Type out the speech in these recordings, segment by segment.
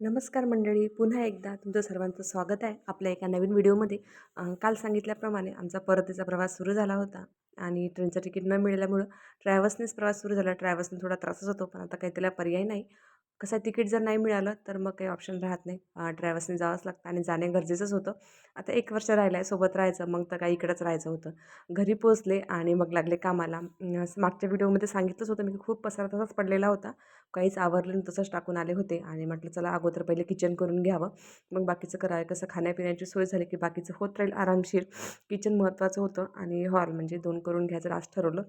नमस्कार मंडळी पुन्हा एकदा तुमचं सर्वांचं स्वागत आहे आपल्या एका नवीन व्हिडिओमध्ये. काल सांगितल्याप्रमाणे आमचा परतीचा प्रवास सुरू झाला होता. आणि ट्रेनचं तिकीट न मिळाल्यामुळं ट्रॅव्हल्सनेच प्रवास सुरू झाला. ट्रॅव्हल्सने थोडा त्रासच होतो पण आता काही त्याला पर्याय नाही. कसं आहे तिकीट जर नाही मिळालं तर मग काही ऑप्शन राहत नाही. ट्रॅव्हल्सने जावंच लागतं आणि जाणे गरजेचंच होतं. आता एक वर्ष राहिलं आहे सोबत राहायचं मग तर काही इकडंच राहायचं होतं. घरी पोचले आणि मग लागले कामाला. मागच्या व्हिडिओमध्ये सांगितलंच होतं मी खूप पसारा तसाच पडलेला होता. काहीच आवरलं तसंच टाकून आले होते आणि म्हटलं चला अगोदर पहिले किचन करून घ्यावं. मग बाकीचं करावं कसं खाण्यापिण्याची सोय झाली की बाकीचं होत राहील आरामशीर. किचन महत्त्वाचं होतं आणि हॉल म्हणजे दोन करून घ्यायचं आज ठरवलं.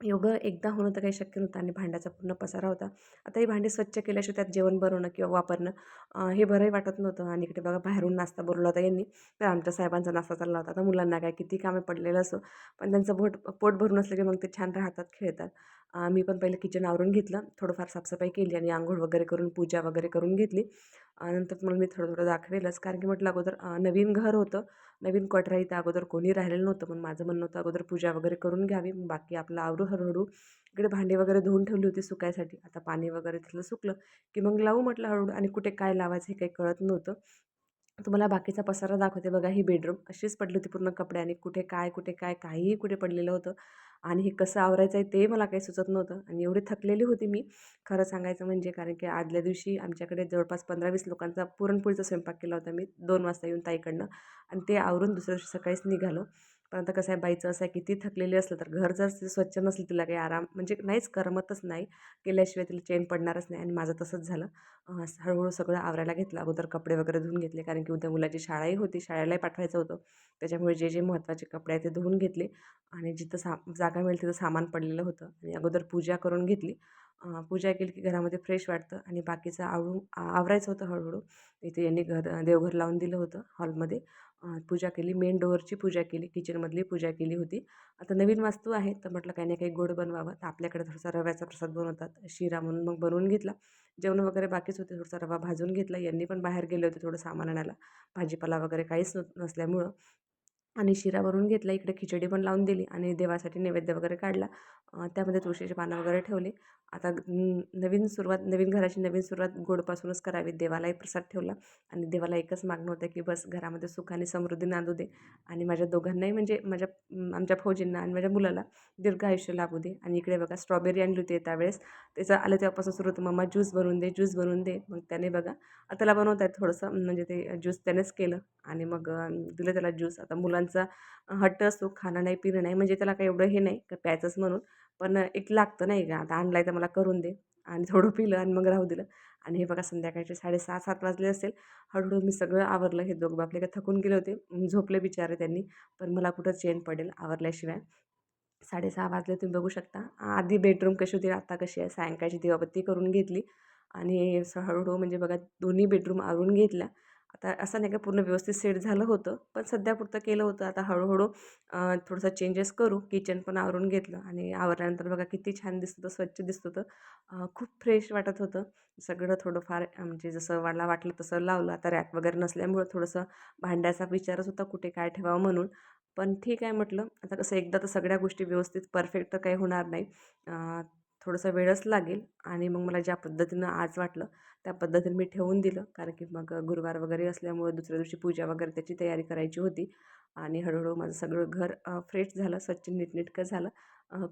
एवढं एकदा होणं तर काही शक्य नव्हतं आणि भांड्याचा पूर्ण पसारा होता. आता ही भांडी स्वच्छ केल्याशिवाय त्यात जेवण बनवणं किंवा वापरणं हे बरंही वाटत नव्हतं. आणि इकडे बघा बाहेरून नाश्ता बोलवला होता यांनी. तर आमच्या साहेबांचा नाश्ता चालला होता. आता मुलांना काय किती कामे पडलेलं असो पण त्यांचं पोट पोट भरून असलं की मग ते छान राहतात खेळतात. मी पण पहिलं किचन आवरून घेतलं. थोडंफार साफसफाई केली आणि आंघोळ वगैरे करून पूजा वगैरे करून घेतली. नंतर मग मी थोडं थोडं दाखवेलच. कारण की म्हटलं अगोदर नवीन घर होतं. नवीन कटरा इथं अगोदर कोणी राहिलेलं नव्हतं. पण माझं म्हणणं होतं अगोदर पूजा वगैरे करून घ्यावी. बाकी आपलं आवरू हळूहळू इकडे भांडे वगैरे धुवून ठेवली होती सुकायसाठी. आता पाणी वगैरे तिथलं सुकलं की मग लावू म्हटलं हळूहळू. आणि कुठे काय लावायचं हे काही कळत नव्हतं. तुम्हाला बाकीचा पसारा दाखवते बघा ही बेडरूम अशीच पडली होती पूर्ण कपडे आणि कुठे काय कुठे काय काहीही कुठे पडलेलं होतं. आणि हे कसं आवरायचं आहे ते मला काही सुचत नव्हतं आणि एवढी थकलेली होती मी. खरं सांगायचं म्हणजे कारण की आदल्या दिवशी आमच्याकडे जवळपास पंधरा वीस लोकांचा पुरणपोळीचा स्वयंपाक केला होता मी दोन वाजता येऊन ताईकडनं. आणि ते आवरून दुसऱ्या दिवशी सकाळीच निघालो. कारण आता कसं आहे बाईचं असं आहे किती थकलेली असलं तर घर जर स्वच्छ नसलं तिला काही आराम म्हणजे नाहीच करमतच नाही. केल्याशिवाय तिला चेन पडणारच नाही आणि माझं तसंच झालं. हळूहळू सगळं आवरायला घेतलं. अगोदर कपडे वगैरे धुवून घेतले कारण की उद्या मुलाची शाळाही होती शाळेलाही पाठवायचं होतं. त्याच्यामुळे जे जे महत्त्वाचे कपडे आहेत ते धुवून घेतले आणि जिथं सा जागा मिळेल तिथं सामान पडलेलं होतं आणि अगोदर पूजा करून घेतली. पूजा केली की घरामध्ये फ्रेश वाटतं आणि बाकीचं आवडू आवरायचं होतं हळूहळू. इथे यांनी घर देवघर लावून दिलं होतं हॉलमध्ये. पूजा केली. मेन डोअरची पूजा केली. किचनमधली पूजा केली होती. आता नवीन वास्तू आहे. तर म्हटलं काही ना काही गोड बनवावं. तर आपल्याकडे थोडासा रव्याचा प्रसाद बनवतात. शिरा म्हणून मग बनवून घेतला. जेवण वगैरे बाकीच होते. थोडासा रवा भाजून घेतला. यांनी पण बाहेर गेले होते थोडं सामान आणायला. भाजीपाला वगैरे काहीच नस नसल्यामुळं. आणि शिरा बनवून घेतला इकडे खिचडी पण लावून दिली आणि देवासाठी नैवेद्य वगैरे काढला. त्यामध्ये तुळशीचे पानं वगैरे ठेवले. आता नवीन सुरुवात नवीन घराची नवीन सुरुवात गोडपासूनच करावी. देवालाही प्रसाद ठेवला आणि देवाला एकच मागणं होतं की बस घरामध्ये सुख आणि समृद्धी नांदू दे आणि माझ्या दोघांनाही म्हणजे माझ्या आमच्या फौजींना आणि माझ्या मुलाला दीर्घ आयुष्य लाभू दे. आणि इकडे बघा स्ट्रॉबेरी आणली होती त्यावेळेस. त्याचं आलं तेव्हापासून सुरू होतं मम्मा ज्यूस बनवून दे ज्यूस बनवून दे. मग त्याने बघा त्याला बनवत आहेत थोडंसं म्हणजे ते ज्यूस त्यानेच केलं आणि मग दिलं त्याला ज्यूस. आता मुलांचा हट्ट असतो खाणं नाही पिणं नाही म्हणजे त्याला काही एवढं हे नाही का प्यायचंच म्हणून. पण एक लागतं नाही का आता आणलं आहे तर मला करून दे. आणि थोडं पिलं आणि मग राहू दिलं. आणि हे बघा संध्याकाळचे साडेसहा सात वाजले असेल. हळूहळू मी सगळं आवरलं. हे दोघं बापले का थकून गेले होते. झोपले बिचारे त्यांनी. पण मला कुठं चेन पडेल आवरल्याशिवाय. साडेसहा वाजले तुम्ही बघू शकता. आधी बेडरूम कशी होती आता कशी आहे? सायंकाळची दिवाबत्ती करून घेतली. आणि स- हळूहळू म्हणजे बघा दोन्ही बेडरूम आवरून घेतल्या. आता असं नाही का पूर्ण व्यवस्थित सेट झालं होतं पण सध्या पुरतं केलं होतं. आता हळूहळू थोडंसं चेंजेस करू. किचन पण आवरून घेतलं आणि आवरल्यानंतर बघा किती छान दिसत होतं स्वच्छ दिसत होतं. खूप फ्रेश वाटत होतं. सगळं थोडंफार म्हणजे जसं मला वाटलं तसं लावलं. आता रॅक वगैरे नसल्यामुळं थोडंसं भांड्याचा विचारच होता कुठे काय ठेवावं म्हणून. पण ठीक आहे म्हटलं. आता कसं एकदा तर सगळ्या गोष्टी व्यवस्थित परफेक्ट तर काही होणार नाही. थोडंसं वेळच लागेल आणि मग मला ज्या पद्धतीनं आज वाटलं त्या पद्धतीनं मी ठेवून दिलं. कारण की मग गुरुवार वगैरे असल्यामुळे दुसऱ्या दिवशी पूजा वगैरे त्याची तयारी करायची होती. आणि हळूहळू माझं सगळं घर फ्रेश झालं स्वच्छ नीटनेटकं झालं.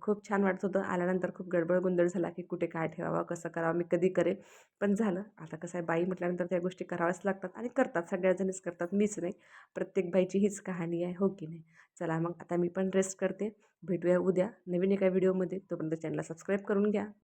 खूप छान वाटत होतं. आल्यानंतर खूप गडबड गोंधळ झाला की कुठे काय ठेवावं कसं करावं मी कधी करेन? पण झालं. आता कसं आहे बाई म्हटल्यानंतर त्या गोष्टी कराव्याच लागतात आणि करतात. सगळ्याजणीच करतात. मीच नाही. प्रत्येक बाईची हीच कहाणी आहे हो की नाही? चला मग आता मी पण रेस्ट करते. भेटूया उद्या नवीन एका व्हिडिओमध्ये तोपर्यंत चॅनलला सबस्क्राईब करून घ्या.